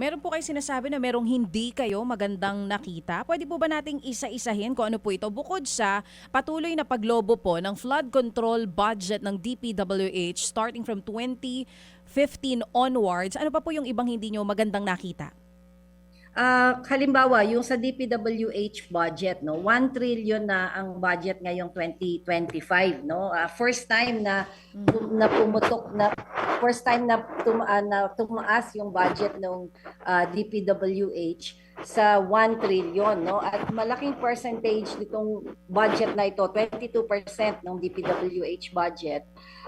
meron po kayo sinasabi na merong hindi kayo magandang nakita. Pwede po ba nating isa-isahin kung ano po ito? Bukod sa patuloy na paglobo po ng flood control budget ng DPWH starting from 2015 onwards, ano pa po yung ibang hindi nyo magandang nakita? Ah, halimbawa, yung sa DPWH budget, no, 1 trillion na ang budget ngayong 2025, no. Ah, first time na tum- na pumutok na first time na, tuma, na tumaas yung budget ng ah, DPWH sa 1 trillion, no. At malaking percentage nitong budget na ito, 22% ng DPWH budget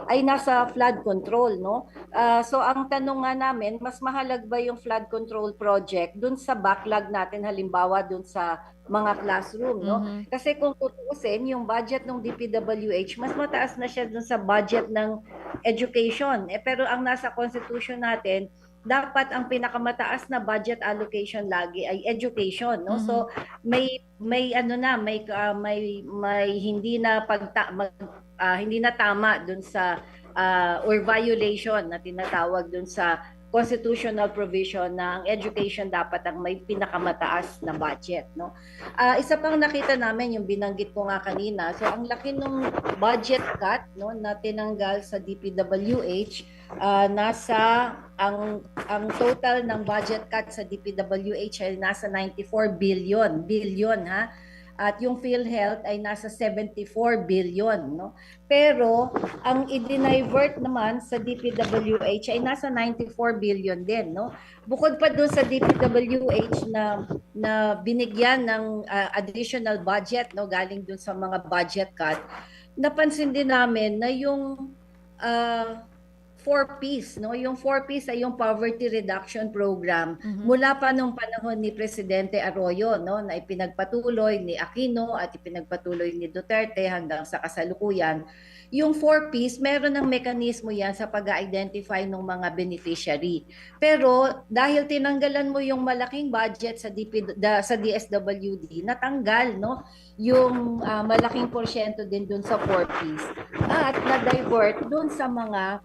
ay nasa flood control, no. Ah, so ang tanong nga namin, mas mahalag ba yung flood control project dun sa backlog natin halimbawa dun sa mga classroom, no? Mhm. Kasi kung tutuusin, yung budget ng DPWH, mas mataas na siya dun sa budget ng education. Eh, pero ang nasa constitution natin, dapat ang pinakamataas na budget allocation lagi ay education, no? Mhm. So may may ano na, may ah, may may hindi na pagta mag, ah, hindi na tama dun sa ah, or violation na tinatawag dun sa constitutional provision na ang education dapat ang may pinakamataas na budget no? Ah, isa pang nakita namin yung binanggit ko nga kanina. So ang laki ng budget cut no na tinanggal sa DPWH ah, nasa ang ang total ng budget cut sa DPWH ay nasa 94 billion billion ha at yung PhilHealth ay nasa 74 billion no? Pero ang i-divert naman sa DPWH ay nasa 94 billion din no? Bukod pa doon sa DPWH na na binigyan ng ah, additional budget no? Galing doon sa mga budget cut napansin din namin na yung ah, 4Ps no? Yung 4Ps ay yung poverty reduction program Mhm. mula pa nung panahon ni Presidente Arroyo no? Na ipinagpatuloy ni Aquino at ipinagpatuloy ni Duterte hanggang sa kasalukuyan. Yung 4Ps meron ng mekanismo yan sa pag-identify ng mga beneficiary. Pero dahil tinanggalan mo yung malaking budget sa DP da- sa DSWD natanggal no? Yung ah, malaking porsyento din dun sa 4Ps at na-divert dun sa mga